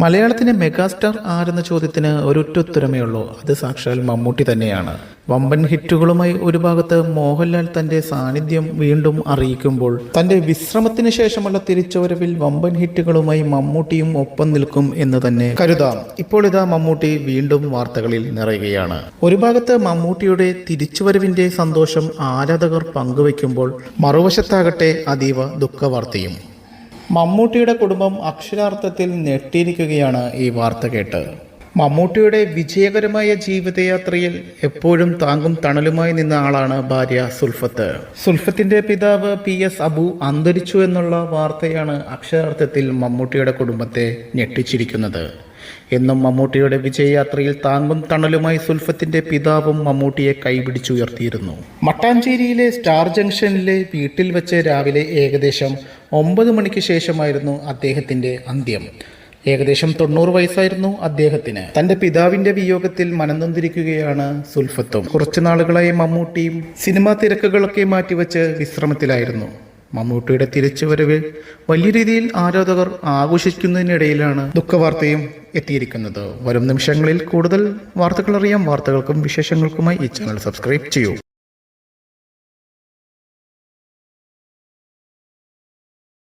മലയാളത്തിലെ മെഗാസ്റ്റാർ ആരെന്ന ചോദ്യത്തിന് ഒരൊറ്റ ഉത്തരമേ ഉള്ളൂ അത് സാക്ഷാൽ മമ്മൂട്ടി തന്നെയാണ്. വമ്പൻ ഹിറ്റുകളുമായി ഒരു ഭാഗത്ത് മോഹൻലാൽ തന്റെ സാന്നിധ്യം വീണ്ടും അറിയിക്കുമ്പോൾ തന്റെ വിശ്രമത്തിന് ശേഷമുള്ള തിരിച്ചുവരവിൽ വമ്പൻ ഹിറ്റുകളുമായി മമ്മൂട്ടിയും ഒപ്പം നിൽക്കും എന്ന് തന്നെ കരുതാം. ഇപ്പോൾ ഇതാ മമ്മൂട്ടി വീണ്ടും വാർത്തകളിൽ നിറയുകയാണ്. ഒരു ഭാഗത്ത് മമ്മൂട്ടിയുടെ തിരിച്ചുവരവിന്റെ സന്തോഷം ആരാധകർ പങ്കുവയ്ക്കുമ്പോൾ മറുവശത്താകട്ടെ അതീവ ദുഃഖവാർത്തയും. മമ്മൂട്ടിയുടെ കുടുംബം അക്ഷരാർത്ഥത്തിൽ ഞെട്ടിയിരിക്കുകയാണ് ഈ വാർത്ത കേട്ട്. മമ്മൂട്ടിയുടെ വിജയകരമായ ജീവിതയാത്രയിൽ എപ്പോഴും താങ്കും തണലുമായി നിന്ന ആളാണ് ഭാര്യ സുൽഫത്ത്. സുൽഫത്തിന്റെ പിതാവ് പി എസ് അബു അന്തരിച്ചു എന്നുള്ള വാർത്തയാണ് അക്ഷരാർത്ഥത്തിൽ മമ്മൂട്ടിയുടെ കുടുംബത്തെ ഞെട്ടിച്ചിരിക്കുന്നത്. എന്നും മമ്മൂട്ടിയുടെ വിജയയാത്രയിൽ താങ്ങും തണലുമായി സുൽഫത്തിന്റെ പിതാവും മമ്മൂട്ടിയെ കൈപിടിച്ചുയർത്തിയിരുന്നു. മട്ടാഞ്ചേരിയിലെ സ്റ്റാർ ജംഗ്ഷനിലെ വീട്ടിൽ വെച്ച് രാവിലെ ഏകദേശം ഒമ്പത് മണിക്ക് ശേഷമായിരുന്നു അദ്ദേഹത്തിന്റെ അന്ത്യം. ഏകദേശം തൊണ്ണൂറ് വയസ്സായിരുന്നു അദ്ദേഹത്തിന്. തന്റെ പിതാവിന്റെ വിയോഗത്തിൽ മനംനൊന്തിരിക്കുകയാണ് സുൽഫത്തും. കുറച്ചു നാളുകളായി മമ്മൂട്ടിയും സിനിമാ തിരക്കുകളൊക്കെ മാറ്റിവെച്ച് വിശ്രമത്തിലായിരുന്നു. മമ്മൂട്ടിയുടെ തിരിച്ചുവരവ് വലിയ രീതിയിൽ ആരാധകർ ആഘോഷിക്കുന്നതിനിടയിലാണ് ദുഃഖവാർത്തയും എത്തിയിരിക്കുന്നത്. വരും നിമിഷങ്ങളിൽ കൂടുതൽ വാർത്തകൾ അറിയാം. വാർത്തകൾക്കും വിശേഷങ്ങൾക്കുമായി ഈ ചാനൽ സബ്സ്ക്രൈബ് ചെയ്യൂ.